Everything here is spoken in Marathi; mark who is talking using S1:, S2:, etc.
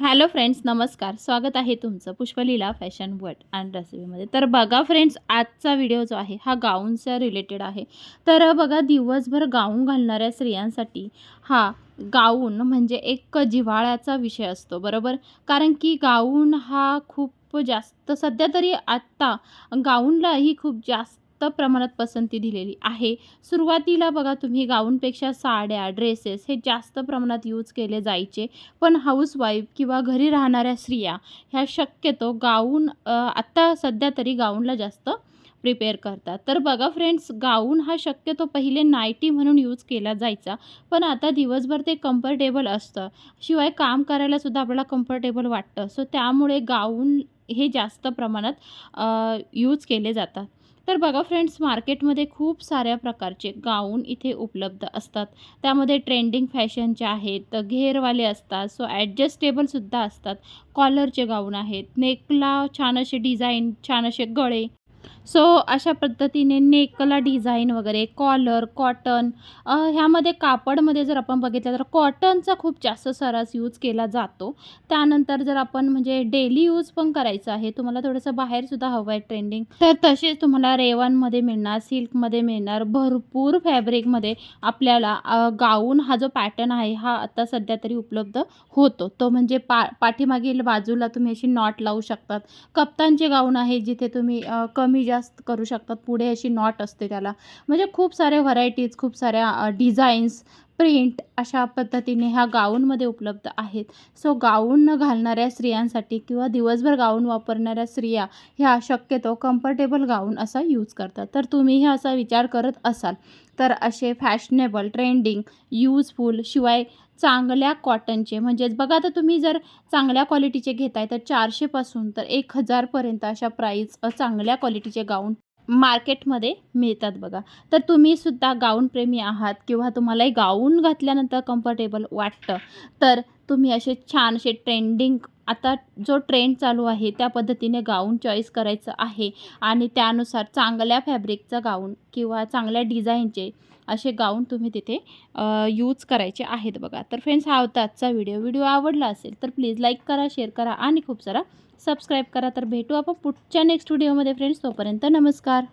S1: हॅलो फ्रेंड्स नमस्कार. स्वागत आहे तुमचं पुष्पलीला फॅशन वर्ड अँड रेसिपीमध्ये. तर बघा फ्रेंड्स आजचा व्हिडिओ जो आहे हा गाऊनच्या रिलेटेड आहे. तर बघा दिवसभर गाऊन घालणाऱ्या स्त्रियांसाठी हा गाऊन म्हणजे एक जिव्हाळ्याचा विषय असतो बरोबर? कारण की गाऊन हा खूप जास्त सध्या तरी आत्ता गाऊनला ही खूप जास्त प्रमाणात पसंती दिलेली आहे. सुरुवातीला बघा तुम्ही गाऊनपेक्षा साड्या ड्रेसेस हे जास्त प्रमाणात यूज केले जायचे. पण हाऊसवाईफ किंवा घरी राहणाऱ्या स्त्रिया ह्या शक्यतो गाऊन आत्ता सध्या तरी गाऊनला जास्त प्रिपेअर करतात. तर बघा फ्रेंड्स गाऊन हा शक्यतो पहिले नायटी म्हणून यूज केला जायचा. पण आता दिवसभर ते कम्फर्टेबल असतं. शिवाय काम करायलासुद्धा आपल्याला कम्फर्टेबल वाटतं. सो त्यामुळे गाऊन हे जास्त प्रमाणात यूज केले जातात. तर बघा फ्रेंड्स मार्केटमध्ये खूप साऱ्या प्रकारचे गाऊन इथे उपलब्ध असतात. त्यामध्ये ट्रेंडिंग फॅशनचे आहेत घेरवाले असतात सो ॲडजस्टेबलसुद्धा असतात. कॉलरचे गाऊन आहेत नेकला छान असे डिझाईन छान असे गळे सो अशा पद्धतीने नेकला डिझाईन वगैरे कॉलर कॉटन ह्यामध्ये कापडमध्ये जर आपण बघितलं तर कॉटनचा खूप जास्त सरस यूज केला जातो. त्यानंतर जर आपण म्हणजे डेली यूज पण करायचं आहे तुम्हाला थोडंसं बाहेरसुद्धा हवं आहे ट्रेंडिंग तर तसेच तुम्हाला रेवनमध्ये मिळणार सिल्कमध्ये मिळणार भरपूर फॅब्रिकमध्ये आपल्याला गाऊन हा जो पॅटर्न आहे हा आता सध्या तरी उपलब्ध होतो. तो म्हणजे पा पाठीमागील बाजूला तुम्ही अशी नॉट लावू शकतात. कप्तानचे गाऊन आहे जिथे तुम्ही कमी कमी जास्त करू शकतात. पुढे अशी नॉट असते त्याला. म्हणजे खूप साऱ्या व्हरायटीज खूप साऱ्या डिझाईन्स प्रिंट अशा पद्धतीने ह्या गाऊनमध्ये उपलब्ध आहेत. सो गाऊन न घालणाऱ्या स्त्रियांसाठी किंवा दिवसभर गाऊन वापरणाऱ्या स्त्रिया ह्या शक्यतो कम्फर्टेबल गाऊन असा यूज करतात. तर तुम्हीही असा विचार करत असाल तर असे फॅशनेबल ट्रेंडिंग यूजफुल शिवाय चांगल्या कॉटनचे म्हणजेच बघा आता तुम्ही जर चांगल्या क्वालिटीचे घेताय तर चारशेपासून तर एक हजारपर्यंत अशा प्राईस चांगल्या क्वालिटीचे गाऊन मार्केटमध्ये मिळतात बघा. तर तुम्हीसुद्धा गाऊनप्रेमी आहात किंवा तुम्हालाही गाऊन घातल्यानंतर कम्फर्टेबल वाटतं तर तुम्ही असे छान असे ट्रेंडिंग आता जो ट्रेंड चालू आहे त्या पद्धतीने गाऊन चॉईस करायचं आहे. आणि त्यानुसार चांगल्या फॅब्रिकचा गाऊन किंवा चांगल्या डिझाईनचे असे गाऊन तुम्ही तिथे यूज करायचे आहेत बघा. तर फ्रेंड्स हा होता आजचा व्हिडिओ व्हिडिओ आवडला असेल तर प्लीज लाईक करा शेअर करा आणि खूप सारा सबस्क्राईब करा. तर भेटू आपण पुढच्या नेक्स्ट व्हिडिओमध्ये फ्रेंड्स तोपर्यंत नमस्कार.